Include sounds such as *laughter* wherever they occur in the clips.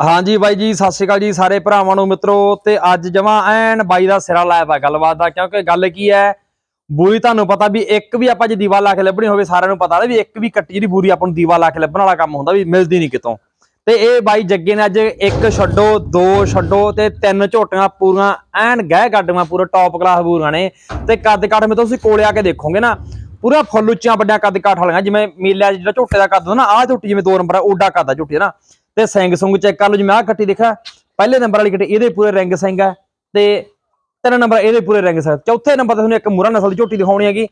ਹਾਂਜੀ ਬਾਈ ਜੀ, ਸਤਿ ਸ਼੍ਰੀ ਅਕਾਲ ਜੀ ਸਾਰੇ ਭਰਾਵਾਂ ਨੂੰ, ਮਿੱਤਰੋ, ਤੇ ਅੱਜ ਜਮਾ ਐਨ ਬਾਈ ਦਾ ਸਿਰਾ ਲਾਇਆ ਵਾ ਗੱਲਬਾਤ ਦਾ, ਕਿਉਂਕਿ ਗੱਲ ਕੀ ਹੈ, ਬੂਰੀ ਤੁਹਾਨੂੰ ਪਤਾ ਵੀ ਇੱਕ ਵੀ ਆਪਾਂ ਜੇ ਦੀਵਾ ਲਾ ਕੇ ਲੱਭਣੀ ਹੋਵੇ, ਸਾਰਿਆਂ ਨੂੰ ਪਤਾ ਵੀ ਇੱਕ ਵੀ ਕੱਟੀ ਜਿਹੜੀ ਬੂਰੀ ਆਪਾਂ ਨੂੰ ਦੀਵਾ ਲਾ ਕੇ ਲੱਭਣ ਵਾਲਾ ਕੰਮ ਹੁੰਦਾ ਵੀ ਮਿਲਦੀ ਨਹੀਂ ਕਿਤੋਂ। ਤੇ ਇਹ ਬਾਈ ਜੱਗੇ ਨੇ ਅੱਜ ਇੱਕ ਛੱਡੋ, ਦੋ ਛੱਡੋ ਤੇ ਤਿੰਨ ਝੋਟੀਆਂ ਪੂਰੀਆਂ ਐਨ ਗਹਿ ਗੱਡੀਆਂ ਪੂਰੇ ਟੌਪ ਕਲਾਸ ਬੂਰੀਆਂ ਨੇ। ਤੇ ਕੱਦ ਕਾਠ ਮੇ ਤੁਸੀਂ ਕੋਲੇ ਆ ਕੇ ਦੇਖੋਗੇ ਨਾ ਪੂਰਾ ਫੁੱਲ ਉੱਚੀਆਂ ਵੱਡਿਆਂ ਕੱਦ ਕਾਠ ਵਾਲੀਆਂ ਜਿਵੇਂ ਮੇਲਿਆਂ 'ਚ ਜਿਹੜਾ ਝੋਟੇ ਦਾ ਕੱਦ ਹੁੰਦਾ ਨਾ ਆਹ ਝੋਟੀ ਜਿਵੇਂ ਦੋ ਨੰਬਰ ਆ ਓਡਾ ਕੱਦ ਆ ਝੋਟੀ ਨਾ। ਤੇ ਸਿੰਘ ਸੁੰਗ ਚੈੱਕ ਕਰ ਲਓ ਜਿਵੇਂ ਆਹ ਕੱਟੀ ਦੇਖਿਆ ਪਹਿਲੇ ਨੰਬਰ ਵਾਲੀ ਕੱਟੀ ਇਹਦੇ ਪੂਰੇ ਰਿੰਗ ਸਿੰਘ ਹੈ ਤੇ ਤਿੰਨ ਨੰਬਰ ਇਹਦੇ ਪੂਰੇ ਰਿੰਗ ਸਿੰਘ ਚੌਥੇ ਨੰਬਰ ਤੇ ਤੁਹਾਨੂੰ ਇੱਕ ਮੁਰਾ ਨਸਲ ਦੀ ਝੋਟੀ ਦਿਖਾਉਣੀ ਹੈਗੀ।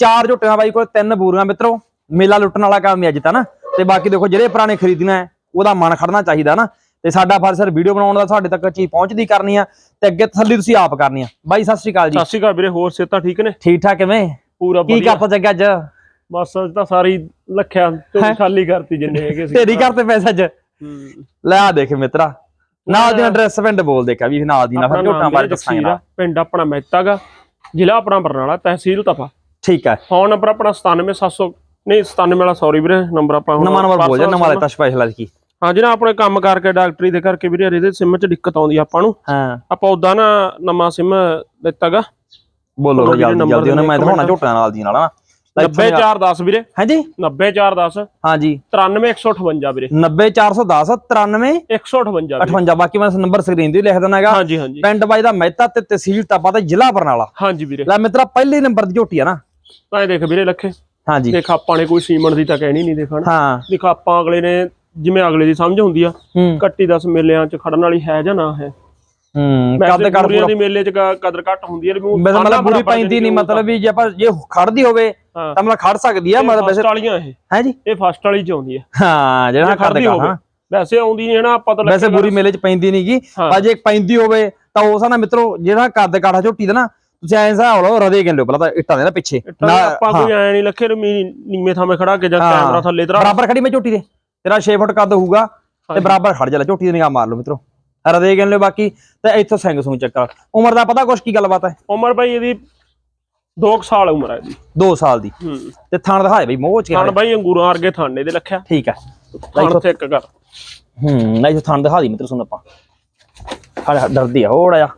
ਚਾਰ ਝੋਟੀਆਂ ਬਾਈ ਕੋਲ ਤਿੰਨ ਬੂਰੀਆਂ ਮਿੱਤਰੋ ਮੇਲਾ ਲੁੱਟਣ ਵਾਲਾ ਕੰਮ ਹੈ ਅੱਜ ਤਾਂ ਨਾ। ਤੇ ਬਾਕੀ ਦੇਖੋ ਜਿਹੜੇ ਪੁਰਾਣੇ ਖਰੀਦਣਾ ਹੈ ਉਹਦਾ ਮਨ ਖੜਨਾ ਚਾਹੀਦਾ ਨਾ। ਤੇ ਸਾਡਾ ਫਰਜ਼ ਸਰ ਵੀਡੀਓ ਬਣਾਉਣ ਦਾ ਤੁਹਾਡੇ ਤੱਕ ਚੀਜ਼ ਪਹੁੰਚਦੀ ਕਰਨੀ ਆ ਤੇ ਅੱਗੇ ਤਸੱਲੀ ਤੁਸੀਂ ਆਪ ਕਰਨੀ ਆ। ਬਾਈ ਸਤਿ ਸ਼੍ਰੀ ਅਕਾਲ ਜੀ। ਸਤਿ ਸ਼੍ਰੀ ਅਕਾਲ ਵੀਰੇ ਹੋਰ ਸਿਹਤਾਂ ਠੀਕ ਨੇ? ਠੀਕ ਠਾਕ ਕਿਵੇਂ? ਪੂਰਾ ਕੀ ਵਧੀਆ। ਕਰਤਾ ਜੱਗਾ ਅੱਜ? ਬਸ ਅੱਜ ਤਾਂ ਸਾਰੀ ਲੱਖਿਆ ਹੈਂ? ਤੇ ਖਾਲੀ ਕਰਤੀ ਜਿੰਨੇ ਹੈਗੇ ਸੀ। ਤੇਰੀ ਕਰਤੇ ਪੈਸਾ ਅੱਜ? ਹੂੰ। ਲੈ ਆ ਦੇਖ ਮਿੱਤਰਾ ਨਾਲ ਦੀ ਐਡਰੈਸ ਪਿੰਡ ਬੋਲ ਦੇਖਾ ਵੀ ਨਾਲ ਦੀ ਨਾ ਆਪਣਾ ਫਿਰ ਨਾਮ ਝੋਟਾਂ ਬਾਰੇ ਦੱਸਾਂਗੇ ਜਗਸੀਰ ਆ, ਨਾਲ। ਪਿੰਡ ਆਪਣਾ ਮਹਿਤਾਗਾ ਜ਼ਿਲ੍ਹਾ ਆਪਣਾ ਬਰਨਾਲਾ ਤਹਿਸੀਲ ਤਪਾ। ਠੀਕ ਹੈ। ਫੋਨ ਨੰਬਰ ਆਪਣਾ 97700 ਨਹੀਂ 97 ਵਾਲਾ ਸੌਰੀ ਵੀਰੇ ਨੰਬਰ ਆਪਾਂ ਹੁਣ ਨਵਾਂ ਨੰਬਰ ਬੋਲ ਜਾ ਨਵਾਂ ਲੈਤਾ ਸਪੈਸ਼ਲ ਅੱਜ ਕੀ? ਹਾਂ ਜਿਹੜਾ ਆਪਣੇ ਕੰਮ ਕਰਕੇ ਡਾਕਟਰੀ ਦੇ ਕਰਕੇ ਵੀਰੇ ਇਹਦੇ ਸਿਮ 'ਚ ਦਿੱਕਤ ਆਉਂਦੀ ਆ ਆਪਾਂ ਨੂੰ। ਹਾਂ। ਆਪਾਂ ਉਦਾਂ ਨਾ ਨਵਾਂ ਸਿਮ ਦਿੱਤਾਗਾ ਬੋਲੋ ਜਲਦੀ ਜਲਦੀ ਉਹਨੇ ਮੈਂ ਦਿਖਾਉਣਾ ਮਿੰਟ। ਝੋਟਾਂ ਨਾਲ ਦੀ ਨਾਲ ਨਾ 90410 ਵੀਰੇ। ਹਾਂਜੀ? 90410 ਹਾਂਜੀ। 93158 ਵੀਰੇ। 90410 93 158 ਵੀਰੇ। 58 ਬਾਕੀ ਮੈਂ ਨੰਬਰ ਸਕਰੀਨ ਤੇ ਲਿਖ ਦਿੰਦਾ ਹੈਗਾ। ਹਾਂਜੀ ਹਾਂਜੀ। ਪਿੰਡ ਬਾਈ ਦਾ ਮਹਿਤਾ ਤੇ ਤਹਿਸੀਲ ਤਾਪਾ ਤੇ ਜ਼ਿਲ੍ਹਾ ਬਰਨਾਲਾ। ਹਾਂਜੀ ਵੀਰੇ। ਲੈ ਮਿੱਤਰਾ ਪਹਿਲੇ ਨੰਬਰ ਦੀ ਝੋਟੀ ਆ ਨਾ। ਤਾਂ ਇਹ ਦੇਖ ਵੀਰੇ ਲੱਖੇ। ਹਾਂਜੀ। ਦੇਖ ਆਪਾਂ ਨੇ ਕੋਈ ਸੀਮਨ ਦੀ ਤਾਂ ਕਹਿਣੀ ਨਹੀਂ ਦੇਖਣ ਹਾਂ। ਦੇਖ ਆਪਾਂ ਅਗਲੇ ਨੇ ਜਿਵੇਂ ਅਗਲੇ ਦੀ ਸਮਝ ਹੁੰਦੀ ਆ ਕੱਟੀ 10 ਮੇਲਿਆਂ 'ਚ ਖੜਨ ਵਾਲੀ ਹੈ ਜਾਂ ਨਾ ਹੈ। ਹੂੰ ਕੱਦ ਬੁਰੀਆਂ ਪੂਰਾ ਦੀ ਮੇਲੇ 'ਚ ਕਦਰ ਘੱਟ ਹੁੰਦੀ ਹੈ ਮਤਲਬ ਬੁਰੀ ਪੈਂਦੀ ਨਹੀਂ ਮਤਲਬ ਵੀ ਜੇ ਆਪਾਂ ਜੇ ਖੜਦੀ ਹੋਵੇ ਤਾਂ ਮਤਲਬ ਖੜ ਸਕਦੀ ਆ ਮਤਲਬ ਵੈਸੇ ਵਾਲੀਆਂ ਇਹ। ਹੈ ਜੀ? ਇਹ ਫਸਟ ਵਾਲੀ 'ਚ ਆਉਂਦੀ ਹੈ। ਹਾਂ ਜਿਹੜਾ ਖੜਦੇ ਹੋਵੇ। ਹਾਂ। ਵੈਸੇ ਆਉਂਦੀ ਨਹੀਂ ਨਾ ਆਪਾਂ ਤਾਂ ਵੈਸੇ ਬੁਰੀ ਮੇਲੇ ਚ ਪੈਂਦੀ ਨਹੀਂਗੀ। ਪਰ ਜੇ ਪੈਂਦੀ ਹੋਵੇ ਤਾਂ ਉਸ ਨਾਲ ਮਿੱਤਰੋ ਜਿਹੜਾ ਕੱਦ ਕਾਠਾ ਝੋਟੀ ਦਾ ਨਾ ਤੁਸੀਂ ਐਂ ਹਿਸਾਬ ਲਓ ਰਦੇ ਕਿੰਨੇ ਪਹਿਲਾਂ ਤਾਂ ਇੱਟਾਂ ਦੇ ਨਾ ਪਿੱਛੇ। ਨਾ ਆਪਾਂ ਕੋਈ ਐ ਨਹੀਂ ਲੱਖੇ ਨੂੰ ਨੀਵੇਂ ਥਾਵੇਂ ਖੜਾ ਕੇ ਜਾਂ। ਕੈਮਰਾ ਥੱਲੇ ਤਰਾ। ਬਰਾਬਰ ਖੜੀ ਮੈਂ ਝੋਟੀ ਦੇ। ਤੇਰਾ 6 ਫੁੱਟ ਕੱਦ ਹੋਊਗਾ ਤੇ। ਬਰਾਬਰ ਖੜ ਜਾ ਲੈ ਝੋਟੀ ਦੀ ਨਿਗਾਹ ਮਾਰ ਲਓ ਮਿੱਤਰੋ। ਰਦੇ ਕਿੰਨੇ ਬਾਕੀ ਤੇ ਇੱਥੋਂ ਸਿੰਘ ਸੂੰ ਚੱਕਰ ਉਮਰ ਦਾ ਪਤਾ ਕੁਛ ਕੀ ਗੱਲਬਾਤ ਹੈ? ਉਮਰ ਬਾਈ ਇਹਦੀ 2 ਸਾਲ ਉਮਰ ਹੈ ਇਹਦੀ। 2 ਸਾਲ ਦੀ। ਹੂੰ। ਤੇ ਥਣ ਦਿਖਾਏ ਬਈ ਮੋਹ ਚ ਕੇ ਬਾਈ ਅੰਗੂਰਾਂ ਵਰਗੇ ਥਾਣੇ ਦੇ ਲੱਖਿਆ। ਠੀਕ ਹੈ। ਖਾਣ ਤੇ ਇੱਕ ਕਰ ਹੂੰ ਨਹੀਂ ਥਣ ਦਿਖਾ ਦੀ ਮਿੱਤਰ ਸੁਣ ਆਪਾਂ। ਹਾਂ ਡਰਦੀ ਆ ਹੋੜਾ ਆ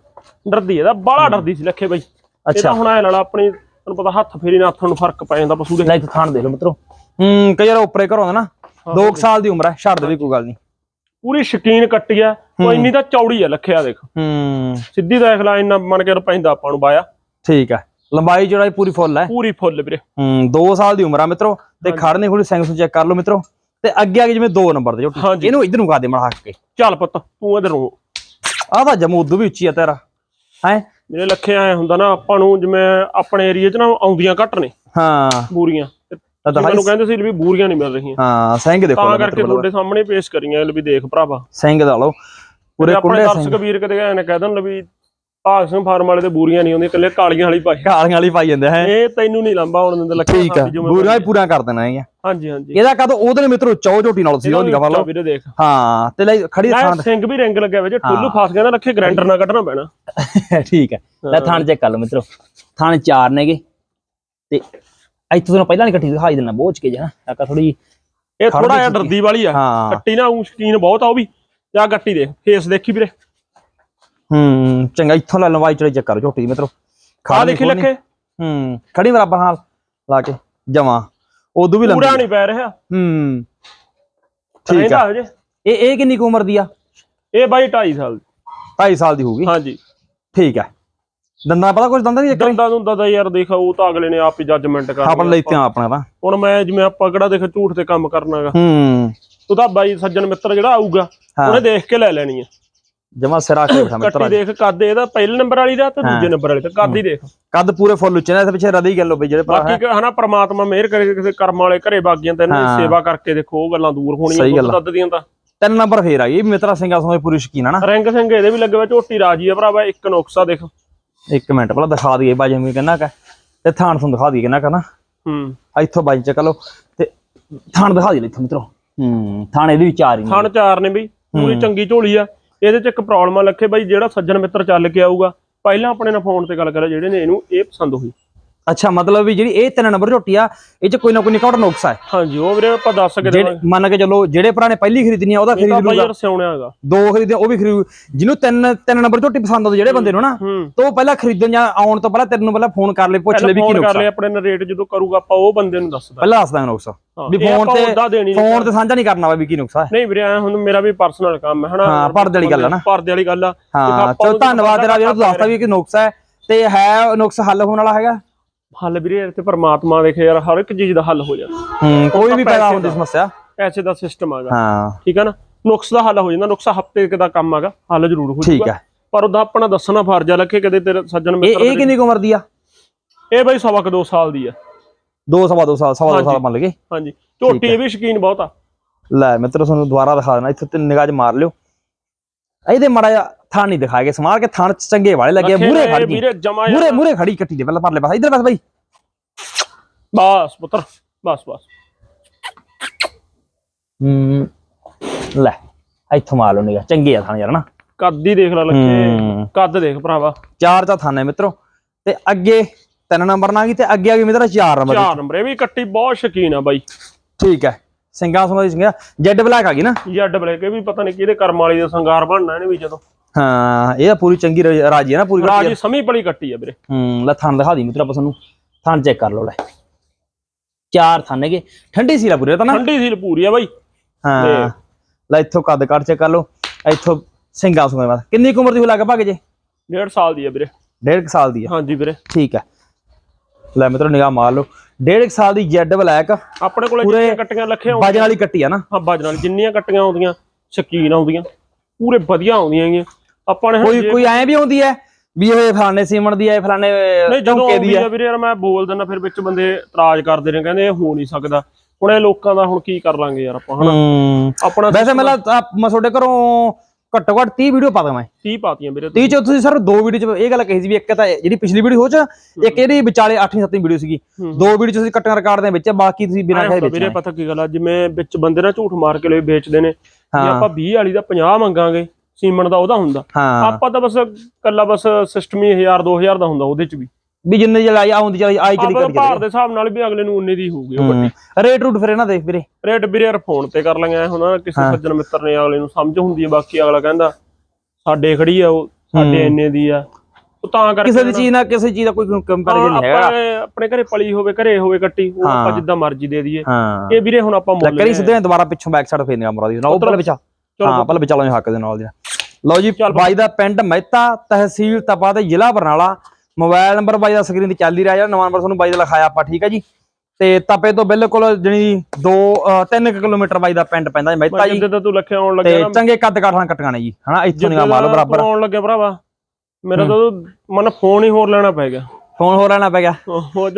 ਡਰਦੀ ਇਹਦਾ ਬਾਹਲਾ ਡਰਦੀ ਸੀ ਲੱਖੇ ਬਾਈ। ਅੱਛਾ। ਹੁਣ ਐ ਲਾਲਾ ਆਪਣੀ ਤੁਹਾਨੂੰ ਪਤਾ ਹੱਥ ਫੇਰੀ ਨਾਲ ਹੱਥਾਂ ਨੂੰ ਫ਼ਰਕ ਪੈ ਜਾਂਦਾ ਪਸ਼ੂ ਦੇ। ਲੈ ਇੱਥੇ ਥਣ ਦੇ ਲਓ ਮਿੱਤਰੋ। ਹੂੰ ਕਈ ਵਾਰ ਉੱਪਰੇ ਘਰੋਂ ਨਾ 2 ਸਾਲ ਦੀ ਉਮਰ ਹੈ ਛੱਡ ਦੇ ਵੀ ਕੋਈ ਗੱਲ ਨਹੀਂ। ਪੂਰੀ ਸ਼ਕੀਨ ਕੱਟੀ ਆ ਉਹ ਇੰਨੀ ਤਾਂ ਚੌੜੀ ਆ ਲੱਖਿਆ ਦੇਖ। ਹੂੰ। ਸਿੱਧੀ ਦੇਖ ਲੈ ਇੰਨਾ ਮਨ ਕੇ ਪੈਂਦਾ ਆਪਾਂ ਨੂੰ ਬਾਇਆ। ਠੀਕ ਹੈ ਲੰਬਾਈ ਚੌੜਾਈ ਪੂਰੀ ਫੁੱਲ ਹੈ। ਪੂਰੀ ਫੁੱਲ ਵੀਰੇ। ਹੂੰ 2 ਸਾਲ ਦੀ ਉਮਰ ਆ ਮਿੱਤਰੋ। ਤੇ ਖੜਨੇ ਖੁੱਲੇ ਸਿੰਘ ਨੂੰ ਚੈੱਕ ਕਰ ਲਓ ਮਿੱਤਰੋ। ਤੇ ਅੱਗੇ ਆ ਕੇ ਜਿਵੇਂ 2 ਨੰਬਰ ਦੇ ਝੋਟੀ। ਇਹਨੂੰ ਇਧਰ ਨੂੰ ਕਾ ਦੇ ਮੜਾ ਹੱਕ ਕੇ। ਚੱਲ ਪੁੱਤ ਤੂੰ ਇਧਰ ਨੂੰ। ਆਹ ਤਾਂ ਜਮੂ ਉਦੋਂ ਵੀ ਉੱਚੀ ਆ ਤੇਰਾ। ਹੈ? ਮੇਰੇ ਲੱਖੇ ਐ ਹੁੰਦਾ ਨਾ ਆਪਾਂ ਨੂੰ ਜਿਵੇਂ ਆਪਣੇ ਏਰੀਆ 'ਚ ਨਾ ਆਉਂਦੀਆਂ ਘੱਟ ਨੇ। ਹਾਂ। ਬੂਰੀਆਂ। ਤੇ ਦਿਖਾਈ- ਮੈਨੂੰ ਕਹਿੰਦੇ ਸੀ ਵੀ ਬੂਰੀਆਂ ਨਹੀਂ ਮਿਲ ਰਹੀਆਂ। ਹਾਂ ਸਿੰਘ ਦੇਖੋ ਤਾਂ ਕਰਕੇ ਤੁਹਾਡੇ ਸਾਹਮਣੇ ਪੇਸ਼ ਕਰੀਆਂ ਵੀ ਦੇਖ ਭਰਾਵਾ। ਸਿੰਘ ਦਾ ਲਓ। ਪੂਰੇ ਕੁੰਡੇ ਸਿੰਘ ਵੀਰ ਕਦੇ ਐ ਕਹਿ ਦੇਣ ਵੀ ਭਾਗ ਸਿੰਘ ਫਾਰਮ ਵਾਲੇ ਤੇ ਬੂਰੀਆਂ ਨਹੀਂ ਆਉਂਦੀਆਂ ਇਕੱਲੇ ਕਾਲੀਆਂ ਵਾਲੀ ਪਾਈ। ਕਾਲੀਆਂ ਵਾਲੀ ਪਾਈ ਜਾਂਦੇ ਹੈ। ਇਹ ਤੈਨੂੰ ਨਹੀਂ ਲੰਬਾ ਹੋਣ ਦਿੰਦੇ ਲੱਖੇ ਠੀਕ ਆ। ਹੀ ਪੂਰਾ ਕਰ ਦੇਣਾ ਹੈ ਹਾਂਜੀ ਹਾਂਜੀ। ਇਹਦਾ ਕਦ ਉਹਦੇ ਮਿੱਤਰੋ ਚੌ ਝੋਟੀ ਨਾਲ ਸੀ ਉਹਦੀ ਕਵਾ ਲਓ ਵੀਰੇ ਦੇਖ। ਹਾਂ ਤੇ ਲੈ ਖੜੀ ਨਾ ਥਾਂ ਸਿੰਘ ਵੀ ਰਿੰਗ ਲੱਗਿਆ ਵੇ ਜੇ ਟੁੱਲੂ ਫਸ ਗਿਆ ਨਾ ਰੱਖੇ ਗ੍ਰੈਂਡਰ ਨਾ ਕੱਢਣਾ ਪੈਣਾ। *laughs* ਠੀਕ ਹੈ ਲੈ ਥਾਣ ਚੈੱਕ ਕਰ ਲਓ ਮਿੱਤਰੋ। ਥਾਣ ਚਾਰ ਨੇਗੇ। ਤੇ ਇੱਥੋਂ ਤੁਹਾਨੂੰ ਪਹਿਲਾਂ ਨਹੀਂ ਇਕੱਠੀ ਦਿਖਾਈ ਦੇਣਾ ਬੋਝ ਕੇ ਜਣਾ ਆਕਾ ਥੋੜੀ ਇਹ ਥੋੜਾ ਜਿਹਾ। ਡਰਦੀ ਵਾਲੀ ਆ ਹਾਂ। ਕੱਟੀ ਨਾ ਉਹ ਸ਼ਕੀਨ ਬਹੁਤ ਆ ਉਹ ਵੀ ਜਾਂ ਗੱਟੀ ਦੇਖ ਫੇਸ ਦੇਖੀ ਵੀਰੇ। ਹੂੰ ਚੰਗਾ ਇੱਥੋਂ ਲੈ ਲਵਾਈ ਚੜੇ ਚੈੱਕ ਕਰੋ ਝੋਟੀ ਦੀ ਮਿੱਤਰੋ। ਆ ਦੇਖੀ ਖੋਲ੍ਹਣੀ। ਲੱਖੇ? ਹੂੰ ਖੜੀ ਬਰਾਬਰ ਨਾਲ ਲਾ ਕੇ ਜਮਾ। ਉਦੋਂ ਵੀ ਲੰਬੀ। ਪੂਰਾ ਨਹੀਂ ਪੈ ਰਿਹਾ। ਹੂੰ ਠੀਕ ਰਹਿੰਦਾ ਆ ਹਜੇ। ਇਹ ਇਹ ਕਿੰਨੀ ਕੁ ਉਮਰ ਦੀ ਆ? ਇਹ ਬਾਈ 2.5 ਸਾਲ ਦੀ। 2.5 ਸਾਲ ਦੀ ਹੋਊਗੀ। ਹਾਂਜੀ। ਠੀਕ ਹੈ ਦੰਦਾਂ ਪਤਾ ਕੁਝ ਦੰਦਾਂ ਦੀ ਚੱਕਰ ਦੰਦਾਂ ਦੁੰਦਾਂ ਦਾ ਯਾਰ ਦੇਖ ਉਹ ਤਾਂ ਅਗਲੇ ਨੇ ਆਪ ਹੀ ਜੱਜਮੈਂਟ ਕਰਨੀ ਆਪਣ ਲਈ ਧਿਆਨ ਆਪਣਾ ਤਾਂ। ਹੁਣ ਮੈਂ ਜਿਵੇਂ ਆਪਾਂ ਕਿਹੜਾ ਦੇਖ ਝੂਠ ਤੇ ਕੰਮ ਕਰਨਾਗਾ। ਹੂੰ। ਤੂੰ ਤਾਂ ਬਾਈ ਸੱਜਣ ਮਿੱਤਰ ਜਿਹੜਾ ਆਊਗਾ। ਉਹਨੇ ਦੇਖ ਕੇ ਲੈ ਲੈਣੀ ਆ। ਜਮਾ ਸਿਰਾ ਕੇ ਬਿਠਾ ਮਿੱਤਰ ਕੱਟੀ ਦੇਖ ਕੱਦ ਇਹਦਾ ਪਹਿਲੇ ਨੰਬਰ ਵਾਲੀ ਦਾ ਤੇ ਦੂਜੇ ਨੰਬਰ ਵਾਲੀ ਦਾ ਕੱਦ ਹੀ ਦੇਖ। ਕੱਦ ਪੂਰੇ ਫੁੱਲ ਉੱਚੇ ਨੇ ਇਹਦੇ ਪਿੱਛੇ ਰਦੀ ਗੱਲ ਬਈ ਜਿਹੜੇ ਭਰਾ ਬਾਕੀ ਹਨਾ ਪ੍ਰਮਾਤਮਾ ਮਿਹਰ ਕਰੇ ਕਿਸੇ ਕਰਮ ਵਾਲੇ ਘਰੇ ਬਾਗੀਆਂ ਤੇ ਇਹਨਾਂ ਦੀ। ਸੇਵਾ ਕਰਕੇ ਦੇਖੋ ਉਹ ਗੱਲਾਂ ਦੂਰ ਸਹੀ ਹੋਣੀਆਂ। ਦੁੱਧ ਦੀਆਂ ਤਾਂ। ਤਿੰਨ ਨੰਬਰ ਫੇਰ ਆ ਗਈ ਮਿੱਤਰਾ ਸਿੰਘਾ ਸਮੇਂ ਪੂਰੀ ਸ਼ਕੀਨ ਨਾ। ਰਿੰਗ ਸਿੰਘ ਇਹਦੇ ਵੀ ਲੱਗੇ ਵਾ ਝੋਟੀ ਰਾਜੀ ਆ ਭਰਾਵਾ ਇੱਕ ਨੁਕਸਾ ਦੇਖ। ਇੱਕ ਮਿੰਟ ਪਹਿਲਾਂ ਦਿਖਾ ਦਈਏ ਬਾਜੀ ਨੂੰ ਕਿੰਨਾ ਕਾ ਤੇ ਥਾਣ ਤੁਹਾਨੂੰ ਦਿਖਾ ਦਈਏ ਕਿੰਨਾ ਕਾ ਨਾ। ਹੂੰ। ਇੱਥੋਂ ਬਾਜੀ ਚੱਕ ਲਓ ਤੇ ਥਾਣ ਦਿਖਾ ਦਈਏ ਇੱਥੋਂ ਮਿੱਤਰੋ। ਹੂੰ ਥਾਣ ਇਹਦੇ ਵੀ ਚਾਰ ਹੀ ਨੇ। ਥਣ ਚਾਰ ਨੇ ਬਈ ਪੂਰੀ ਚੰਗੀ ਝੋਲੀ ਆ। ਇਹਦੇ ਚ ਇੱਕ ਪ੍ਰੋਬਲਮ ਆ ਲੱਖੇ ਬਾਈ ਜਿਹੜਾ ਸੱਜਣ ਮਿੱਤਰ ਚੱਲ ਕੇ ਆਊਗਾ। ਪਹਿਲਾਂ ਆਪਣੇ ਨਾਲ ਫੋਨ ਤੇ ਗੱਲ ਕਰਿਆ ਜਿਹੜੇ ਨੇ ਇਹਨੂੰ ਇਹ ਪਸੰਦ ਹੋਈ। ਅੱਛਾ ਮਤਲਬ ਵੀ ਜਿਹੜੀ ਇਹ ਤਿੰਨ ਨੰਬਰ ਝੋਟੀ ਆ ਇਹ ਚ ਕੋਈ ਨਾ ਕੋਈ ਨਿਕਟ ਨੁਕਸ ਹੈ ਹਾਂਜੀ ਉਹ ਵੀਰੇ ਆਪਾਂ ਦੱਸ ਕੇ ਜਿਹੜੇ ਮੰਨ ਕੇ ਚੱਲੋ ਜਿਹੜੇ ਭਰਾ ਨੇ ਪਹਿਲੀ ਖਰੀਦਣੀ ਆ ਉਹਦਾ ਖਰੀਦ ਤਾਂ ਬਾਈ ਲੂਗਾ ਯਾਰ ਸਿਉਣਿਆ ਹੈਗਾ ਦੋ ਖਰੀਦੇ ਉਹ ਵੀ ਖਰੀਦੂ ਜਿਹਨੂੰ ਤਿੰਨ ਤਿੰਨ ਨੰਬਰ ਝੋਟੀ ਪਸੰਦ ਆਉਂਦੀ ਜਿਹੜੇ ਬੰਦੇ ਨੂੰ ਨਾ ਹੂੰ। ਤਾਂ ਪਹਿਲਾਂ ਖਰੀਦਣ ਜਾਂ ਆਉਣ ਤੋਂ ਪਹਿਲਾਂ ਤੈਨੂੰ ਪਹਿਲਾਂ ਫੋਨ ਕਰ ਲੈ ਪੁੱਛ ਲੈ ਵੀ ਕੀ ਫੋਨ ਨੁਕਸ ਕਰ ਲੈ ਆਪਣੇ ਨਾਲ ਰੇਟ ਜਦੋਂ ਕਰੂਗਾ ਆਪਾਂ ਉਹ ਬੰਦੇ ਨੂੰ ਦੱਸਦਾ। ਪਹਿਲਾਂ ਦੱਸ ਦਾਂਗੇ ਨੁਕਸ। ਹਾਂ, ਵੀ ਫੋਨ ਤੇ ਫੋਨ ਤੇ ਸਾਂਝਾ ਨਹੀਂ ਕਰਨਾ ਵਾ ਵੀ ਕੀ ਨੁਕਸ ਆ। ਨਹੀਂ ਵੀਰੇ ਐਂ ਹੁਣ ਮੇਰਾ ਵੀ ਪਰਸਨਲ ਕੰਮ ਹੈ ਹਨਾ? ਹਾਂ, ਪਰਦੇ ਵਾਲੀ ਗੱਲ ਆ ਨਾ। ਪਰਦੇ ਵਾਲੀ ਗੱਲ ਆ। ਹਾਂ ਚਲੋ ਧੰਨਵਾਦ ਤੇਰਾ ਵੀਰ ਤੂੰ ਦੱਸਦਾ ਵੀ ਕਿ ਨੁਕਸ ਹੈ ਤੇ ਹੈ ਨੁਕਸ ਹੱਲ ਹੋਣ ਵਾਲਾ ਹੈਗਾ। ਹੱਲ ਵੀਰੇ ਇਹ ਤੇ ਪਰਮਾਤਮਾ ਦੇਖੇ ਯਾਰ ਹਰ ਇੱਕ ਚੀਜ਼ ਦਾ ਹੱਲ ਹੋ ਜਾਂਦਾ। ਹੂੰ ਕੋਈ ਵੀ ਪੈਦਾ ਹੁੰਦੀ। ਸਮੱਸਿਆ। ਪੈਸੇ ਦਾ ਸਿਸਟਮ ਆਗਾ ਹਾਂ। ਠੀਕ ਹੈ ਨਾ? ਨੁਕਸ ਦਾ ਹੱਲ ਹੋ ਜਾਂਦਾ ਨੁਕਸਾ ਹਫ਼ਤੇ ਦਾ ਕੰਮ ਆਗਾ ਹੱਲ ਜ਼ਰੂਰ ਹੋ ਠੀਕ ਜਾਊਗਾ। ਹੈ ਪਰ ਉਹਦਾ ਆਪਣਾ ਦੱਸਣਾ ਫਰਜ਼ ਆ ਲੱਗੇ ਕਦੇ ਤੇਰੇ ਸੱਜਣ ਮਿੱਤਰ ਇਹ ਕਿੰਨੀ ਉਮਰ ਦੀ ਆ? ਇਹ ਬਾਈ ਸਵਾ ਕੁ ਦੋ ਸਾਲ ਦੀ ਆ। ਦੋ ਸਵਾ ਦੋ ਸਾਲ ਸਵਾ ਦੋ ਸਾਲ ਹਾਂਜੀ। ਮੰਨ ਲਗੇ ਹਾਂਜੀ। ਝੋਟੀ ਇਹ ਵੀ ਸ਼ਕੀਨ ਬਹੁਤ ਆ। ਲੈ ਮਿੱਤਰੋ ਤੁਹਾਨੂੰ ਦੁਬਾਰਾ ਦਿਖਾ ਦੇਣਾ ਇੱਥੇ ਤੇ ਨਿਗਾਹ 'ਚ ਮਾਰ ਲਿਓ। ਇਹਦੇ ਮਾੜਾ ਥਾਣ ਨਹੀਂ ਦਿਖਾ ਕੇ ਸਮਾਰ ਕੇ ਥਾਣ 'ਚ ਚੰਗੇ ਵਾਲੇ ਲੱਗੇ ਮੂਰੇ ਖੜ ਗਈ ਮੂਰੇ ਮੂਰੇ ਖੜੀ ਕੱਟੀ ਦੇ ਪਹਿਲਾਂ ਪਰਲੇ ਪਾਸੇ। ਇਧਰ ਬਸ ਬਾਈ। ਬਸ ਪੁੱਤਰ ਬਸ ਬਸ। ਹੂੰ ਲੈ ਇੱਥੋਂ ਮਾਰ ਲਓ ਨਿਗਾਹ। ਚੰਗੇ ਆ ਥਾਣ ਯਾਰ ਨਾ ਕੱਦ ਹੀ ਦੇਖ ਲੈ ਲੱਗੇ। ਕੱਦ ਦੇਖ ਭਰਾਵਾ। ਚਾਰ ਤਾਂ ਥਾਣੇ ਮਿੱਤਰੋ। ਤੇ ਅੱਗੇ ਤਿੰਨ ਨੰਬਰ ਨਾਲ ਗਈ ਤੇ ਅੱਗੇ ਆ ਗਈ ਮਿੱਤਰਾ ਚਾਰ ਨੰਬਰ ਚਾਰ ਨੰਬਰ ਇਹ ਵੀ ਕੱਟੀ ਬਹੁਤ ਸ਼ਕੀਨ ਆ ਬਾਈ। ਠੀਕ ਹੈ। ਸਿੰਘਾਂ ਸੁਣਾ ਦੀ ਸਿੰਘਾਂ ਜੈਡ ਬਲੈਕ ਆ ਗਈ ਨਾ? ਜੱਡ ਬਲੇਕ ਇਹ ਵੀ ਪਤਾ ਨਹੀਂ ਕਿਹਦੇ ਕਰਮ ਵਾਲੀ ਦਾ ਸੰਗਾਰ ਬਣਨਾ ਇਹਨੇ ਵੀ ਜਦੋਂ। ਹਾਂ ਇਹ ਤਾਂ ਪੂਰੀ ਚੰਗੀ ਰ- ਰਾਜੀ ਹੈ ਨਾ ਪੂਰੀ ਕੱਟੀ ਰਾਜੀ ਸਮੀ ਪਲੀ ਕੱਟੀ ਆ ਵੀਰੇ। ਹੂੰ ਲੈ ਥਾਣ ਦਿਖਾ ਦੀ ਮਿੱਤਰਾ ਆਪਾਂ ਤੁਹਾਨੂੰ। ਥਾਣ ਚੈੱਕ ਕਰ ਲਓ ਲੈ। ਚਾਰ ਥਾਨੇਗੇ ਠੰਡੀ ਸੀ ਲਾ ਪੂਰੀ ਤਾਂ ਨਾ? ਠੰਡੀ ਸੀਲ ਪੂਰੀ ਆ ਬਾਈ। ਹਾਂ ਲੈ ਇੱਥੋਂ ਕੱਦ ਕੱਢ ਚੈੱਕ ਕਰ ਲਓ। ਇੱਥੋਂ ਸਿੰਘਾਂ ਸੁਣਾ ਬਾਅਦ ਕਿੰਨੀ ਕੁ ਉਮਰ ਦੀ ਹੋ ਲਗਭਗ ਜੇ? ਡੇਢ ਸਾਲ ਦੀ ਆ ਵੀਰੇ। ਡੇਢ ਕੁ ਸਾਲ ਦੀ ਆ। ਹਾਂਜੀ ਵੀਰੇ। ਠੀਕ ਹੈ ਲੈ ਮਿੱਤਰੋ ਨਿਗਾਹ ਮਾਰ ਲਓ। ਡੇਢ ਕੁ ਸਾਲ ਦੀ ਜੈਡ ਬਲੈਕ ਆਪਣੇ ਕੋਲੇ ਪੂਰੇ ਜਿੰਨੀਆਂ ਕੱਟੀਆਂ ਲੱਖੇ ਵਜਨ ਵਾਲੀ ਕੱਟੀ ਆ ਨਾ। ਹਾਂ ਬਾਜ ਨਾਲ ਜਿੰਨੀਆਂ ਕੱਟੀਆਂ ਆਉਂਦੀਆਂ ਸ਼ਕੀਨ ਆਉਂਦੀਆਂ। ਪੂਰੇ ਵਧੀਆ ਆਉਂਦੀਆਂ ਹੈਗੀਆਂ। ਆਪਾਂ ਨੇ ਕੋਈ ਕੋਈ ਐਂ ਵੀ ਹੁੰਦੀ ਹੈ ਵੀ ਇਹ ਫਲਾਣੇ ਸੀਮਣ ਦੀ ਹੈ ਫਲਾਣੇ ਆਉਂਦੀ ਦੀ ਹੈ ਵੀਰੇ ਯਾਰ ਮੈਂ ਬੋਲ ਦਿੰਦਾ ਫਿਰ ਵਿੱਚ ਬੰਦੇ ਇਤਰਾਜ਼ ਕਰਦੇ ਨੇ ਕਹਿੰਦੇ ਇਹ ਹੋ ਨਹੀਂ ਸਕਦਾ। ਹੁਣ ਇਹ ਲੋਕਾਂ ਦਾ ਹੁਣ ਕੀ ਕਰ ਲਾਂਗੇ ਯਾਰ ਆਪਾਂ ਹਨਾ? ਆਪਣਾ ਵੈਸੇ ਮੈਂ ਮੈਂ ਤੁਹਾਡੇ ਘਰੋਂ ਘੱਟੋ ਘੱਟ 30 ਵੀਡੀਓ ਪਾ ਦਵਾਂ 30 ਪਾਤੀਆਂ ਵੀਰੇ 30 ਚ ਤੁਸੀਂ ਸਰ ਦੋ ਵੀਡੀਓ ਚ ਇਹ ਗੱਲ ਕਹੀ ਸੀ ਵੀ ਇੱਕ ਤਾਂ ਜਿਹੜੀ ਪਿਛਲੀ ਵੀਡੀਓ ਹੋ ਚ ਇੱਕ ਇਹਦੀ ਵਿਚਾਲੇ 8ਵੀਂ 7ਵੀਂ ਵੀਡੀਓ ਸੀਗੀ। ਦੋ ਵੀਡੀਓ ਤੁਸੀਂ ਕੱਟਾਂ ਰਿਕਾਰਡ ਦੇ ਵਿੱਚ ਬਾਕੀ ਤੁਸੀਂ ਬਿਨਾਂ ਹੁੰਦਾ ਵਿੱਚ ਵੀਰੇ ਪਤਾ ਕੀ ਗੱਲ ਆ ਜਿਵੇਂ ਵਿੱਚ ਬੰਦੇ ਨਾ ਝੂਠ ਮਾਰ ਕੇ ਲਈ ਵੇਚਦੇ ਨੇ ਜੇ ਆਪਾਂ 20 ਵਾਲੀ ਦਾ 50 ਮੰਗਾਂਗੇ ਸੀਮਨ ਦਾ ਉਹਦਾ ਹੁੰਦਾ। ਹਾਂ। ਆਪਾਂ ਤਾਂ ਬਸ ਕੱਲਾ ਬਸ ਸਿਸਟਮ ਹੀ 1000 2000 ਦਾ ਹੁੰਦਾ ਉਹਦੇ ਚ ਵੀ। ਵੀ ਜਿੰਨੇ ਜਲਾਈ ਆਉਂਦੀ ਚਲੀ ਆਈ ਚਲੀ ਕਰੀ ਭਾਰ ਦੇ ਹਿਸਾਬ ਨਾਲ ਵੀ ਅਗਲੇ ਨੂੰ ਉਨੇ ਦੀ ਹੋਊਗੀ ਉਹ ਹੂੰ। ਰੇਟ ਰੂਟ ਫਿਰ ਇਹਨਾਂ ਦੇ ਵੀਰੇ। ਰੇਟ ਵੀਰੇ ਫੋਨ ਤੇ ਕਰ ਲਾਂਗੇ ਹੁਣ ਕਿਸੇ। ਸੱਜਣ ਮਿੱਤਰ ਨੇ ਅਗਲੇ ਨੂੰ ਸਮਝ ਹੁੰਦੀ ਹੈ ਬਾਕੀ ਅਗਲਾ ਕਹਿੰਦਾ ਸਾਡੇ ਖੜੀ ਆ ਉਹ ਸਾਡੇ। ਇੰਨੇ ਦੀ ਆ। ਉਹ ਤਾਂ ਕਰਕੇ ਕਿਸੇ ਦੀ ਚੀਜ਼ ਨਾਲ ਕਿਸੇ ਚੀਜ਼ ਦਾ ਕੋਈ ਕੰਪੈਰੀਜ਼ਨ ਨਹੀਂ ਹੈਗਾ। ਆਪਾਂ ਆਪਣੇ ਘਰੇ ਪਲੀ ਹੋਵੇ ਘਰੇ ਹੋਵੇ ਕੱਟੀ ਉਹ ਆਪਾਂ। ਜਿੱਦਾਂ ਮਰਜ਼ੀ ਦੇ ਦਈਏ। ਇਹ ਵੀਰੇ ਹੁਣ ਆਪਾਂ ਮੁੱਲ ਲੱਕੜੀ ਸਿੱਧੇ ਦੁਬਾਰਾ ਪਿੱਛੋਂ ਬੈਕ ਸਾਈਡ ਫੇਰਨੇ ਮਰਾ ਦੀ ਨਾ ਉਹ ਪਹਿਲੇ ਵਿਚਾ ਹਾਂ ਪਹਿਲੇ ਵਿਚਾਲੋਂ ਹੀ ਹੱਕ ਦੇ ਨਾਲ ਦੀ। ਲਓ ਜੀ ਬਾਈ ਦਾ ਪਿੰਡ ਮਹਿਤਾ ਤਹਿਸੀਲ ਤਪਾ ਤੇ ਜ਼ਿਲ੍ਹਾ ਬਰਨਾਲਾ। ਮੋਬਾਈਲ ਨੰਬਰ ਬਾਈ ਦਾ ਸਕਰੀਨ ਤੇ ਚੱਲ ਹੀ ਰਿਹਾ ਜਿਹੜਾ ਨਵਾਂ ਨੰਬਰ ਤੁਹਾਨੂੰ ਬਾਈ ਦਾ ਲਿਖਾਇਆ ਆਪਾਂ ਠੀਕ ਹੈ ਜੀ? ਤੇ ਤਪੇ ਤੋਂ ਬਿਲਕੁਲ ਜਣੀ 2 3 ਕਿਲੋਮੀਟਰ ਬਾਈ ਦਾ ਪਿੰਡ ਪੈਂਦਾ ਜੀ ਮਹਿਤਾ ਜੀ। ਜਿੱਦੇ ਤਾਂ ਤੂੰ ਲੱਖੇ ਆਉਣ ਲੱਗਿਆ ਨਾ। ਚੰਗੇ ਕੱਦ ਕਾਠਾਂ ਕਟਕਾਣੇ ਜੀ ਹਨਾ? ਇੱਥੋਂ ਮਾਰ ਲਓ ਬਰਾਬਰ। ਆਉਣ ਲੱਗਿਆ ਭਰਾਵਾ ਮੇਰਾ ਤਾਂ ਮਨ ਫੋਨ ਹੀ ਹੋਰ ਲੈਣਾ ਪੈ ਗਿਆ। ਫੋਨ ਹੋ ਰਹਿਣਾ ਪੈ ਗਿਆ।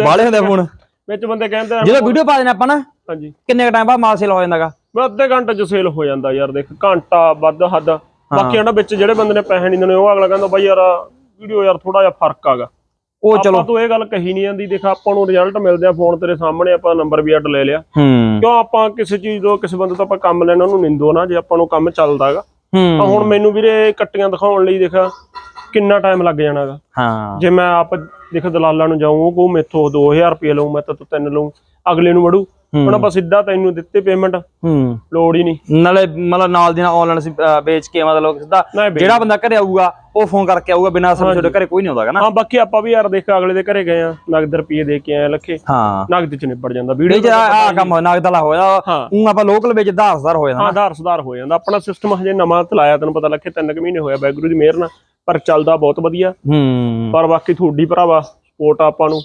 ਬਾਲੇ ਹੁੰਦੇ ਫੋਨ। ਵਿੱਚ ਬੰਦੇ ਕਹਿੰਦੇ ਜਦੋਂ ਵੀਡੀਓ ਪਾ ਦੇਣਾ ਆਪਾਂ ਨਾ ਹਾਂਜੀ। ਕਿੰਨੇ ਟਾਈਮ ਬਾਅਦ ਮਾਲ ਸੇਲ ਹੋ ਜਾਂਦਾਗਾ? ਅੱਧੇ ਘੰਟੇ ਚ ਸੇਲ ਹੋ ਜਾਂਦਾ ਯਾਰ ਦੇਖ ਘੰਟਾ ਵੱਧ ਹੱਦ। ਬਾਕੀ ਉਹਨਾਂ ਵਿੱਚ ਜਿਹੜੇ ਬੰਦੇ ਨੇ ਪੈਸੇ ਨਹੀਂ ਦੇਣੇ ਉਹ ਅਗਲਾ ਕਹਿੰਦਾ ਬਾਈ ਯਾਰ ਵੀਡੀਓ ਯਾਰ ਥੋੜਾ ਜਿਹਾ ਫ਼ਰਕ ਆਗਾ ਉਹ ਚਲੋ। ਤੋਂ ਇਹ ਗੱਲ ਕਹੀ ਨਹੀਂ ਜਾਂਦੀ ਦੇਖ ਆਪਾਂ ਨੂੰ ਰਿਜ਼ਲਟ ਮਿਲਦੇ ਆ ਫੋਨ ਤੇਰੇ ਸਾਹਮਣੇ ਆਪਾਂ ਨੰਬਰ ਵੀ ਅੱਡ ਲੈ ਲਿਆ। ਕਿਉਂ ਆਪਾਂ ਕਿਸੇ ਚੀਜ਼ ਤੋਂ ਕਿਸੇ ਬੰਦੇ ਤੋਂ ਆਪਾਂ ਕੰਮ ਲੈਣਾ ਉਹਨੂੰ ਨਿੰਦੋ ਨਾ ਜੇ ਆਪਾਂ ਨੂੰ ਕੰਮ ਚੱਲਦਾਗਾ ਤਾਂ ਹੂੰ। ਹੁਣ ਮੈਨੂੰ ਵੀਰੇ ਕੱਟੀਆਂ ਦਿਖਾਉਣ ਲਈ ਦੇਖ ਕਿੰਨਾ ਟਾਈਮ ਲੱਗ ਜਾਣਾਗਾ ਹਾਂ। ਜੇ ਮੈਂ ਆਪ ਦੇਖ ਦਲਾਲਾਂ ਨੂੰ ਜਾਊਂ ਉਹ ਕਹੂ ਮੇਥੋਂ 2000 ਰੁਪਏ ਲਊ ਮੈਂ ਤਾਂ ਤੂੰ ਤਿੰਨ ਲਊ ਅਗਲੇ ਨੂੰ ਵੜੂ। ਹੁਣ ਆਪਾਂ ਸਿੱਧਾ ਤੈਨੂੰ ਦਿੱਤੇ ਪੇਮੈਂਟ ਹੂੰ। ਲੋੜ ਹੀ ਨਹੀਂ। ਨਾਲੇ ਮਤਲਬ ਨਾਲ ਦੀ ਨਾਲ ਆਨਲਾਈਨ ਵੇਚ ਕੇ ਮਤਲਬ ਸਿੱਧਾ। ਜਿਹੜਾ ਬੰਦਾ ਘਰੇ ਆਊਗਾ ਉਹ ਫੋਨ ਕਰਕੇ ਆਊਗਾ ਬਿਨਾਂ ਤੁਹਾਡੇ ਘਰੇ ਕੋਈ ਨਹੀਂ ਆਉਂਦਾਗਾ ਨਾ। ਹਾਂ ਬਾਕੀ ਆਪਾਂ ਵੀ ਯਾਰ ਦੇਖ ਅਗਲੇ ਦੇ ਘਰੇ ਗਏ ਆ ਨਗਦ ਰੁਪਏ ਦੇ ਕੇ ਆਏ ਲੱਖੇ। ਹਾਂ। ਨਗਦ ਚ ਨਿਬੜ ਜਾਂਦਾ ਵੀਡੀਓ ਜੇ ਆ ਕੰਮ ਨਗਦ ਵਾਲਾ ਹੋਇਆ ਹਾਂ। ਉਹ ਆਪਾਂ ਲੋਕਲ ਵਿੱਚ ਧਾਰਸਦਾਰ ਹੋ ਜਾਂਦਾ ਹਾਂ ਆਧਾਰ ਸੁਧਾਰ ਹੋ ਜਾਂਦਾ। ਆਪਣਾ ਸਿਸਟਮ ਹਜੇ ਨਵਾਂ ਚਲਾਇਆ ਤੈਨੂੰ ਪਤਾ ਲੱਗੇ ਤਿੰਨ ਕੁ ਮਹੀਨੇ ਹੋਇਆ ਬੈਗਰੂ ਦੀ ਮਿਹਰ ਨਾਲ ਪਰ ਚੱਲਦਾ ਬਹੁਤ ਵਧੀਆ। ਹੂੰ। ਪਰ ਬਾਕੀ ਤੁਹਾਡੀ ਭਰਾਵਾ ਸਪੋਰਟ ਆਪਾਂ ਨੂੰ।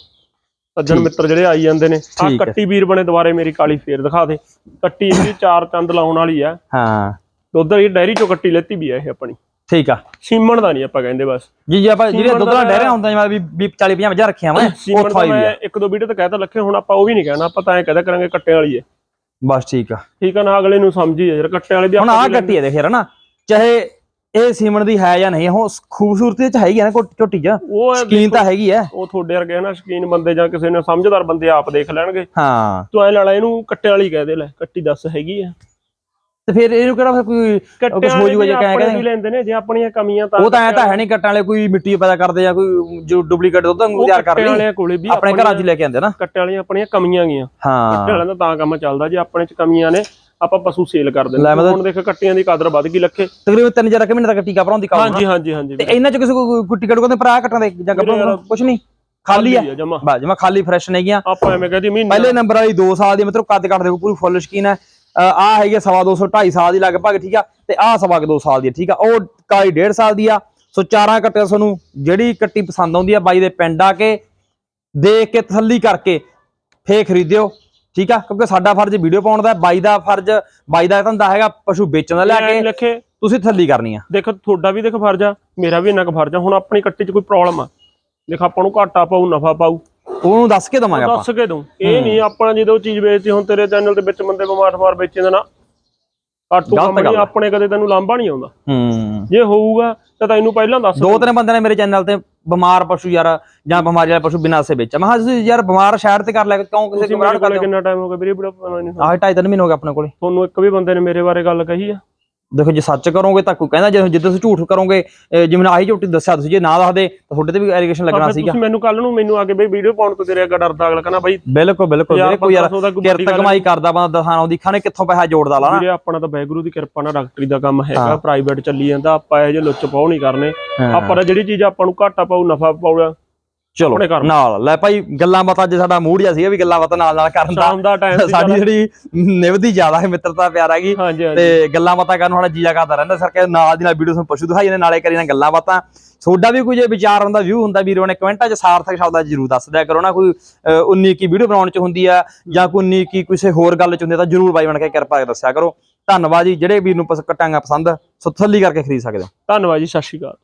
ਸੱਜਣ ਮਿੱਤਰ ਜਿਹੜੇ ਆਈ ਜਾਂਦੇ ਨੇ ਆ ਠੀਕ ਹੈ। ਕੱਟੀ ਵੀਰ ਬਣੇ ਦੁਬਾਰੇ ਮੇਰੀ ਕਾਲੀ ਫੇਰ ਦਿਖਾ ਦੇ। ਕੱਟੀ ਇਹਦੀ ਚਾਰ ਚੰਦ ਲਾਉਣ ਵਾਲੀ ਆ। ਹਾਂ। ਉਧਰ ਇਹ ਡੈਰੀ ਚੋਂ ਕੱਟੀ ਲੈਤੀ ਵੀ ਆ ਇਹ ਆਪਣੀ। ਠੀਕ ਆ। ਸੀਮਣ ਦਾ ਨਹੀਂ ਆਪਾਂ ਕਹਿੰਦੇ ਬਸ। ਜੀ ਜੀ ਆਪਾਂ ਜਿਹੜੇ ਦੁੱਧ ਦਾ ਡਹਿਰੇ ਹੁੰਦਾ ਜਿਵੇਂ ਵੀ 40 50 ਵਜਾ ਰੱਖਿਆ ਮੈਂ ਸੀਮਣ ਦਾ ਆਈ ਵੀ ਮੈਂ ਆ। ਇੱਕ ਦੋ ਵੀਡੀਓ ਤੇ ਕਹਿਤਾ ਲੱਖੇ ਹੁਣ ਆਪਾਂ ਉਹ ਵੀ ਨਹੀਂ ਕਹਿਣਾ ਆਪਾਂ ਤਾਂ ਐ ਕਹਦਾ ਕਰਾਂਗੇ ਕੱਟੇ ਵਾਲੀ ਹੈ ਬਸ ਠੀਕ ਆ। ਠੀਕ ਆ ਨਾ ਅਗਲੇ ਨੂੰ ਸਮਝੀ ਯਾਰ ਕੱਟੇ ਵਾਲੇ ਵੀ ਹੁਣ ਆਪਾਂ ਆਹ ਵੀ ਕੱਟੀ ਹੈ ਦੇਖ ਯਾਰ ਨਾ ਚਾਹੇ ਇਹ ਸੀਮਨ ਦੀ ਹੈ ਜਾਂ ਨਹੀਂ? ਉਹ ਖੂਬਸੂਰਤੀ ਚ ਹੈਗੀ ਆ ਨਾ ਝੋਟੀ ਚ? ਉਹ ਸਕੀਨ ਤਾਂ ਹੈਗੀ ਆ। ਉਹ ਤੁਹਾਡੇ ਵਰਗੇ ਨਾ ਸ਼ਕੀਨ ਬੰਦੇ ਜਾਂ ਕਿਸੇ ਨੇ ਸਮਝਦਾਰ ਬੰਦੇ ਆਪ ਦੇਖ ਲੈਣਗੇ। ਹਾਂ। ਤੂੰ ਐ ਲਾਲਾ ਇਹਨੂੰ ਕੱਟੇ ਵਾਲੀ ਕਹਿ ਦੇ ਲੈ ਕੱਟੀ ਦੱਸ ਹੈਗੀ ਆ। ਤੇ ਫਿਰ ਇਹਨੂੰ ਕਿਹੜਾ ਫਿਰ ਕੋਈ ਕੁਛ ਹੋ ਜਾਊਗਾ ਜੇ ਵੀ ਕਹਿ ਆਪਣੇ ਕਹਿੰਦੇ। ਵੀ ਲੈਂਦੇ ਨੇ ਜੇ ਆਪਣੀਆਂ ਕਮੀਆਂ ਤਾਂ ਉਹ ਤਾਂ ਐ ਤਾਂ ਹੈ ਨਹੀਂ ਕੱਟਾਂ ਵਾਲੇ ਕੋਈ ਮਿੱਟੀ ਪੈਦਾ ਕਰਦੇ ਜਾਂ ਕੋਈ ਜੋ ਡੁਪਲੀਕੇਟ ਦੁੱਧ ਉਹ ਤਿਆਰ ਕਰ ਲਈ ਵਾਲਿਆਂ ਕੋਲੇ ਵੀ ਆਪਣੇ ਘਰਾਂ 'ਚ ਲੈ ਕੇ ਆਉਂਦੇ ਨਾ। ਕੱਟਿਆਂ ਵਾਲੀਆਂ ਆਪਣੀਆਂ ਕਮੀਆਂ ਕੱਟੇ ਹਾਂ। ਵਾਲਿਆਂ ਦਾ ਤਾਂ ਕੰਮ ਚੱਲਦਾ ਜੇ ਆਪਣੇ ਚ ਕਮੀਆਂ ਨੇ ਆਪਾਂ ਪਸ਼ੂ ਸੇਲ ਕਰ ਦਿੰਦੇ ਹੁਣ ਦੇਖ ਕੱਟੀਆਂ ਦੀ ਕਦਰ ਵੱਧ ਗਈ ਲੱਖੇ। ਤਕਰੀਬਨ 3000 ਕਿ ਮਹੀਨੇ ਤੱਕ ਟੀਕਾ ਭਰਾਉਣ ਦੀ ਕੰਮ ਹਾਂਜੀ ਹਾਂਜੀ ਹਾਂਜੀ ਤੇ ਇਹਨਾਂ 'ਚ ਕਿਸੇ ਕੋਈ ਟਿਕਟ ਕੋਦੇ ਭਰਾ ਕੱਟਣ ਦੇ ਜਾਂ ਗੱਭਰੂ ਕੁਝ ਨਹੀਂ। ਖਾਲੀ ਹੈ ਜਮਾ। ਬਸ ਜਮਾ ਖਾਲੀ ਫਰੈਸ਼ ਨੇਗੀਆਂ ਆਪਾਂ ਐਵੇਂ ਕਹਦੀ ਮਹੀਨੇ। ਪਹਿਲੇ ਨੰਬਰ ਵਾਲੀ 2 ਸਾਲ ਦੀ ਮਤਲਬ ਕੱਦ ਕੱਟ ਦੇਖੋ ਪੂਰੀ ਫੁੱਲ ਸ਼ਕੀਨ ਹੈ। ਆ ਹੈਗੀ ਸਵਾ 200 2.5 ਸਾਲ ਦੀ ਲਗਭਗ ਠੀਕ ਆ? ਤੇ ਆ ਸਵਾ 2 ਸਾਲ ਦੀ ਠੀਕ ਆ? ਉਹ ਕਾਲੀ 1.5 ਸਾਲ ਦੀ ਆ। ਸੋ ਚਾਰਾਂ ਕੱਟੇ ਤੁਹਾਨੂੰ ਜਿਹੜੀ ਕੱਟੀ ਪਸੰਦ ਆਉਂਦੀ ਆ ਬਾਈ ਦੇ ਪਿੰਡ ਆ ਕੇ ਦੇਖ ਕੇ ਤਸੱਲੀ ਕਰਕੇ ਫੇਰ ਖਰੀਦਿਓ। ਠੀਕ ਆ? ਕਿਉਂਕਿ ਸਾਡਾ ਫਰਜ਼ ਵੀਡੀਓ ਪਾਉਣ ਦਾ ਬਾਈ ਦਾ ਫਰਜ਼ ਬਾਈ ਦਾ ਧੰਦਾ ਹੈਗਾ ਪਸ਼ੂ ਵੇਚਣ ਦਾ ਲੈ ਕੇ ਤੁਸੀਂ ਤਸੱਲੀ ਕਰਨੀ ਆ। ਦੇਖ ਤੁਹਾਡਾ ਵੀ ਦੇਖ ਫਰਜ਼ ਆ ਮੇਰਾ ਵੀ ਇੰਨਾ ਕੁ ਫਰਜ਼ ਆ ਹੁਣ ਆਪਣੀ ਕੱਟੀ 'ਚ ਕੋਈ ਪ੍ਰੋਬਲਮ ਆ। ਦੇਖ ਆਪਾਂ ਨੂੰ ਘਾਟਾ ਪਾਉ ਨਫਾ ਪਾਉ ਉਹਨੂੰ ਦੱਸ ਕੇ ਦਵਾਂਗੇ ਆਪਾਂ। ਦੱਸ ਕੇ ਦੂੰ ਇਹ ਨਹੀਂ ਆਪਾਂ ਜਦੋਂ ਚੀਜ਼ ਵੇਚਦੀ ਹੁਣ ਤੇਰੇ ਚੈਨਲ ਦੇ ਵਿੱਚ ਬੰਦੇ ਬਿਮਾਰ ਠਮਾਰ ਵੇਚੇ ਦਾ ਨਾ ਘਾਟੂ ਗਲਤ ਕੰਮ ਗੱਲ ਨਹੀਂ ਆ। ਆਪਣੇ ਕਦੇ ਤੈਨੂੰ ਲਾਂਭਾ ਨਹੀਂ ਆਉਂਦਾ। ਹੂੰ। ਜੇ ਹੋਊਗਾ ਤਾਂ ਤੈਨੂੰ ਪਹਿਲਾਂ ਦੱਸ ਦੋ ਤਿੰਨ ਬੰਦੇ ਨੇ ਮੇਰੇ ਚੈਨਲ ਤੇ ਬਿਮਾਰ ਪਸ਼ੂ ਯਾਰ ਜਾਂ ਬਿਮਾਰੀ ਵਾਲੇ ਪਸ਼ੂ ਬਿਨਾਂ ਸੇ ਵੇਚਿਆ ਮੈਂ ਕਿਹਾ ਤੁਸੀਂ ਯਾਰ ਬਿਮਾਰ ਸ਼ਹਿਰ ਤੇ ਕਰ ਲੈ ਕੇ ਕਿਉਂ ਕਿਸੇ ਤੁਸੀਂ ਨੂੰ ਮੇਰੇ ਬਰਾੜ ਕੋਲੇ ਕਰਦੇ ਹੋ? ਕਿੰਨਾ ਟਾਈਮ ਹੋ ਗਿਆ? ਵੀਰੇ ਬੜਾ ਪਤਾ ਨਹੀਂ ਆਹ ਢਾਈ ਤਿੰਨ ਮਹੀਨੇ ਹੋ ਗਏ ਆਪਣੇ ਕੋਲੇ। ਤੁਹਾਨੂੰ ਇੱਕ ਵੀ ਬੰਦੇ ਨੇ ਮੇਰੇ ਬਾਰੇ ਗੱਲ ਕਹੀ ਆ। ਦੇਖੋ ਜੇ ਸੱਚ ਕਰੋਗੇ ਤਾਂ ਕੋਈ ਕਹਿੰਦਾ ਜੇ ਜਿੱਦਾਂ ਤੁਸੀਂ ਝੂਠ ਕਰੋਗੇ ਜਿਵੇਂ ਆਹੀ ਝੂਠੀ ਦੱਸਿਆ ਤੁਸੀਂ ਜੇ ਨਾ ਦੱਸਦੇ ਤਾਂ ਤੁਹਾਡੇ ਤੇ ਵੀ ਐਲੀਗੇਸ਼ਨ ਲੱਗਣਾ ਸੀਗਾ। ਤੁਸੀਂ ਮੈਨੂੰ ਕੱਲ ਨੂੰ ਮੈਨੂੰ ਆ ਕੇ ਬਈ ਵੀਡੀਓ ਪਾਉਣ ਤੋਂ ਤੇਰੇ ਅੱਗੇ ਡਰਦਾ ਅਗਲਾ ਕਹਿੰਦਾ ਬਾਈ ਬਿਲਕੁਲ ਬਿਲਕੁਲ ਵੀਰੇ ਕੋਈ ਯਾਰ 1500 ਦਾ ਕੋਈ ਵੱਡੀ ਕਿਰਤ ਕਮਾਈ ਕਰਦਾ ਬੰਦਾ ਦਸਾਂ ਆਉਂਦੀ ਖਾਣੇ ਕਿੱਥੋਂ ਪੈਸਾ ਜੋੜਦਾ ਲਾ ਵੀਰੇ ਆਪਣਾ ਤਾਂ ਬੈਗਰੂ ਦੀ ਕਿਰਪਾ ਨਾਲ ਡਾਕਟਰੀ ਦਾ ਕੰਮ ਹੈਗਾ। ਪ੍ਰਾਈਵੇਟ ਚੱਲੀ ਜਾਂਦਾ ਆਪਾਂ ਇਹ ਜੇ ਲੁੱਚ ਪਾਉ ਨਹੀਂ ਕਰਨੇ। ਆਪਾਂ ਜਿਹੜੀ ਚੀਜ਼ ਆਪਾਂ ਨੂੰ ਘਾਟਾ ਪਾਉ ਨਫਾ ਪਾਉਗਾ ਚਲੋ। ਨਾਲ। ਲੈ ਭਾਈ ਗੱਲਾਂ ਬਾਤਾਂ ਅੱਜ ਸਾਡਾ ਮੂਡ ਜਿਹਾ ਸੀਗਾ ਵੀ ਗੱਲਾਂ ਬਾਤਾਂ ਨਾਲ ਨਾਲ ਕਰਨ ਦਾ। ਸ਼ਾਮ ਦਾ ਟਾਈਮ ਸੀ ਸਾਡੀ ਜਿਹੜੀ ਨਿਭਦੀ ਜ਼ਿਆਦਾ ਹੈ ਮਿੱਤਰਤਾ ਪਿਆਰ ਹੈਗੀ। ਤੇ ਗੱਲਾਂ ਬਾਤਾਂ ਕਰਨ ਸਾਡਾ ਜੀਆ ਕਰਦਾ ਰਹਿੰਦਾ। ਸਰ ਕਿ ਨਾਲ ਦੀ ਨਾਲ ਵੀਡੀਓ ਤੁਹਾਨੂੰ ਪਸ਼ੂ ਦਿਖਾਈ ਜਾਂਦੇ ਨਾਲੇ ਕਰੀ ਨਾ ਗੱਲਾਂ ਬਾਤਾਂ। ਤੁਹਾਡਾ ਵੀ ਕੋਈ ਜੇ ਵਿਚਾਰ ਹੁੰਦਾ ਵਿਊ ਹੁੰਦਾ ਵੀਰੋ ਨੇ ਕਮੈਂਟਾਂ 'ਚ ਸਾਰਥਕ ਸ਼ਬਦਾਂ ਜ਼ਰੂਰ ਦੱਸ ਦਿਆ ਕਰੋ ਨਾ। ਕੋਈ 19 ਕੀ ਵੀਡੀਓ ਬਣਾਉਣ 'ਚ ਹੁੰਦੀ ਆ ਜਾਂ ਕੋਈ 19 ਕੀ ਕਿਸੇ ਹੋਰ ਗੱਲ 'ਚ ਹੁੰਦੀ ਤਾਂ ਜ਼ਰੂਰ ਬਾਈ ਬਣ ਕੇ ਕਿਰਪਾ ਕਰਕੇ ਦੱਸਿਆ ਕਰੋ। ਧੰਨਵਾਦ ਜੀ ਜਿਹੜੇ ਵੀਰ ਨੂੰ ਪਸ ਕਟਾਂਗਾ ਪਸੰਦ ਸੋ ਤਸੱਲੀ ਕਰਕੇ ਖਰੀਦ ਸਕਦੇ ਹੋ। ਧੰਨਵਾਦ ਜੀ ਸਤਿ ਸ਼੍ਰੀ ਅਕਾਲ।